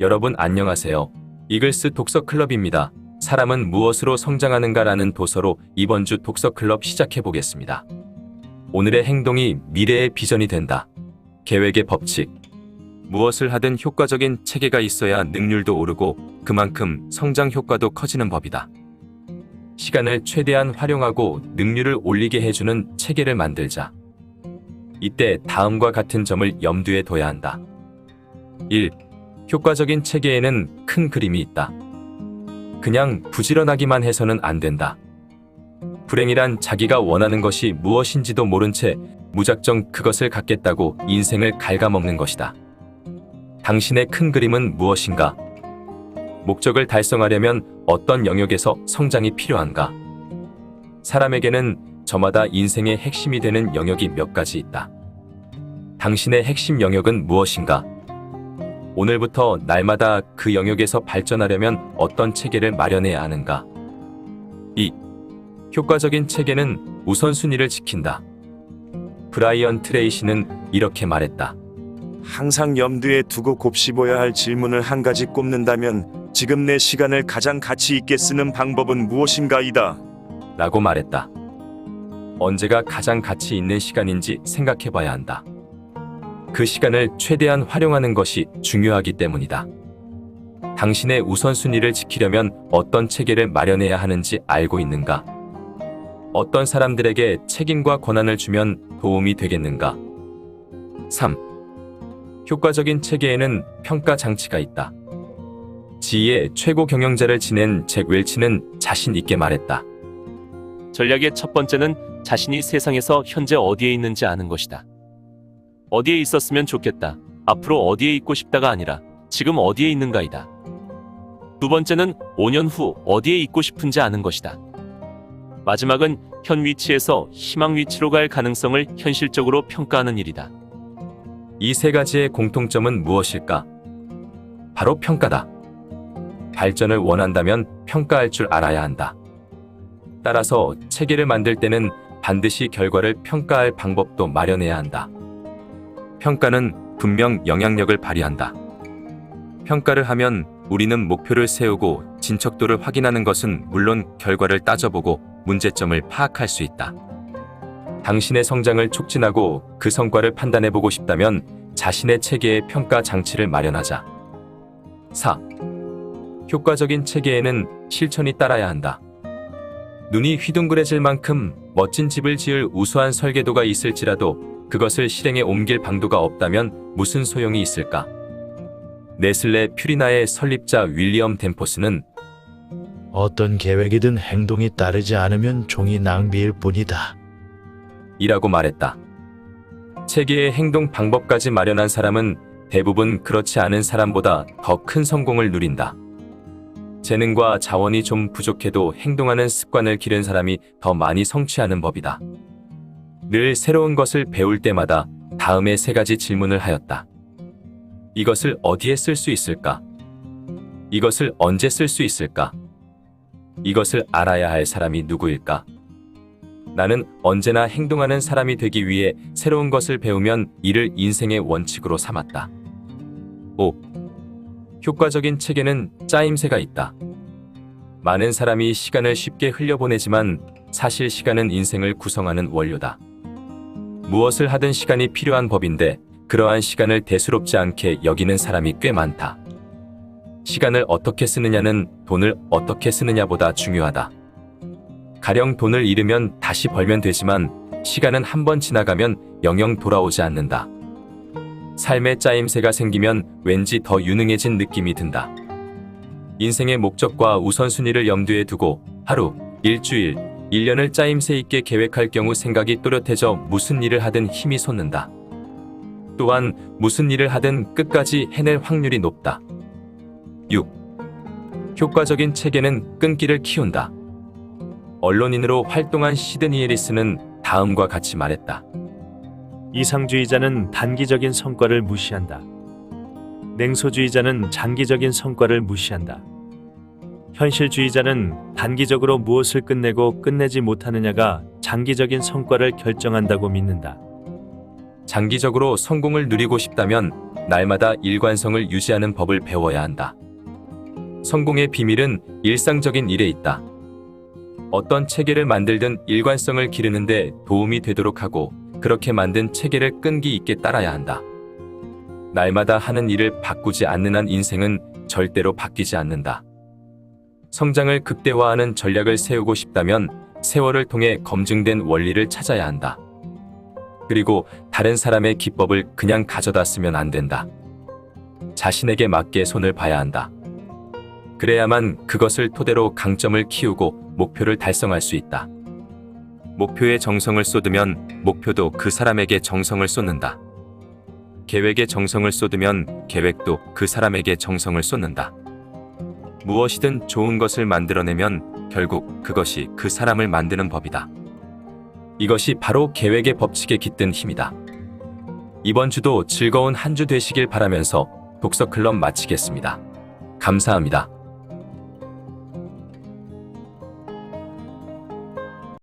여러분 안녕하세요. 이글스 독서 클럽입니다. 사람은 무엇으로 성장하는가라는 도서로 이번 주 독서 클럽 시작해 보겠습니다. 오늘의 행동이 미래의 비전이 된다. 계획의 법칙. 무엇을 하든 효과적인 체계가 있어야 능률도 오르고 그만큼 성장 효과도 커지는 법이다. 시간을 최대한 활용하고 능률을 올리게 해주는 체계를 만들자. 이때 다음과 같은 점을 염두에 둬야 한다. 1. 효과적인 체계에는 큰 그림이 있다. 그냥 부지런하기만 해서는 안 된다. 불행이란 자기가 원하는 것이 무엇인지도 모른 채 무작정 그것을 갖겠다고 인생을 갉아먹는 것이다. 당신의 큰 그림은 무엇인가? 목적을 달성하려면 어떤 영역에서 성장이 필요한가? 사람에게는 저마다 인생의 핵심이 되는 영역이 몇 가지 있다. 당신의 핵심 영역은 무엇인가? 오늘부터 날마다 그 영역에서 발전하려면 어떤 체계를 마련해야 하는가? 2. 효과적인 체계는 우선순위를 지킨다. 브라이언 트레이시는 이렇게 말했다. 항상 염두에 두고 곱씹어야 할 질문을 한 가지 꼽는다면 지금 내 시간을 가장 가치 있게 쓰는 방법은 무엇인가이다. 라고 말했다. 언제가 가장 가치 있는 시간인지 생각해 봐야 한다. 그 시간을 최대한 활용하는 것이 중요하기 때문이다. 당신의 우선순위를 지키려면 어떤 체계를 마련해야 하는지 알고 있는가? 어떤 사람들에게 책임과 권한을 주면 도움이 되겠는가? 3. 효과적인 체계에는 평가 장치가 있다. 지의 최고 경영자를 지낸 잭 웰치는 자신 있게 말했다. 전략의 첫 번째는 자신이 세상에서 현재 어디에 있는지 아는 것이다. 어디에 있었으면 좋겠다. 앞으로 어디에 있고 싶다가 아니라 지금 어디에 있는가이다. 두 번째는 5년 후 어디에 있고 싶은지 아는 것이다. 마지막은 현 위치에서 희망 위치로 갈 가능성을 현실적으로 평가하는 일이다. 이 세 가지의 공통점은 무엇일까? 바로 평가다. 발전을 원한다면 평가할 줄 알아야 한다. 따라서 체계를 만들 때는 반드시 결과를 평가할 방법도 마련해야 한다. 평가는 분명 영향력을 발휘한다. 평가를 하면 우리는 목표를 세우고 진척도를 확인하는 것은 물론 결과를 따져보고 문제점을 파악할 수 있다. 당신의 성장을 촉진하고 그 성과를 판단해보고 싶다면 자신의 체계의 평가 장치를 마련하자. 4. 효과적인 체계에는 실천이 따라야 한다. 눈이 휘둥그레질 만큼 멋진 집을 지을 우수한 설계도가 있을지라도 그것을 실행에 옮길 방도가 없다면 무슨 소용이 있을까? 네슬레 퓨리나의 설립자 윌리엄 덴포스는 어떤 계획이든 행동이 따르지 않으면 종이 낭비일 뿐이다. 이라고 말했다. 체계의 행동 방법까지 마련한 사람은 대부분 그렇지 않은 사람보다 더 큰 성공을 누린다. 재능과 자원이 좀 부족해도 행동하는 습관을 기른 사람이 더 많이 성취하는 법이다. 늘 새로운 것을 배울 때마다 다음에 세 가지 질문을 하였다. 이것을 어디에 쓸 수 있을까? 이것을 언제 쓸 수 있을까? 이것을 알아야 할 사람이 누구일까? 나는 언제나 행동하는 사람이 되기 위해 새로운 것을 배우면 이를 인생의 원칙으로 삼았다. 5. 효과적인 체계는 짜임새가 있다. 많은 사람이 시간을 쉽게 흘려보내지만 사실 시간은 인생을 구성하는 원료다. 무엇을 하든 시간이 필요한 법인데 그러한 시간을 대수롭지 않게 여기는 사람이 꽤 많다. 시간을 어떻게 쓰느냐는 돈을 어떻게 쓰느냐보다 중요하다. 가령 돈을 잃으면 다시 벌면 되지만 시간은 한 번 지나가면 영영 돌아오지 않는다. 삶의 짜임새가 생기면 왠지 더 유능해진 느낌이 든다. 인생의 목적과 우선순위를 염두에 두고 하루, 일주일, 1년을 짜임새 있게 계획할 경우 생각이 또렷해져 무슨 일을 하든 힘이 솟는다. 또한 무슨 일을 하든 끝까지 해낼 확률이 높다. 6. 효과적인 체계는 끈기를 키운다. 언론인으로 활동한 시드니 에리스는 다음과 같이 말했다. 이상주의자는 단기적인 성과를 무시한다. 냉소주의자는 장기적인 성과를 무시한다. 현실주의자는 단기적으로 무엇을 끝내고 끝내지 못하느냐가 장기적인 성과를 결정한다고 믿는다. 장기적으로 성공을 누리고 싶다면 날마다 일관성을 유지하는 법을 배워야 한다. 성공의 비밀은 일상적인 일에 있다. 어떤 체계를 만들든 일관성을 기르는데 도움이 되도록 하고 그렇게 만든 체계를 끈기 있게 따라야 한다. 날마다 하는 일을 바꾸지 않는 한 인생은 절대로 바뀌지 않는다. 성장을 극대화하는 전략을 세우고 싶다면 세월을 통해 검증된 원리를 찾아야 한다. 그리고 다른 사람의 기법을 그냥 가져다 쓰면 안 된다. 자신에게 맞게 손을 봐야 한다. 그래야만 그것을 토대로 강점을 키우고 목표를 달성할 수 있다. 목표에 정성을 쏟으면 목표도 그 사람에게 정성을 쏟는다. 계획에 정성을 쏟으면 계획도 그 사람에게 정성을 쏟는다. 무엇이든 좋은 것을 만들어내면 결국 그것이 그 사람을 만드는 법이다. 이것이 바로 계획의 법칙에 깃든 힘이다. 이번 주도 즐거운 한 주 되시길 바라면서 독서클럽 마치겠습니다. 감사합니다.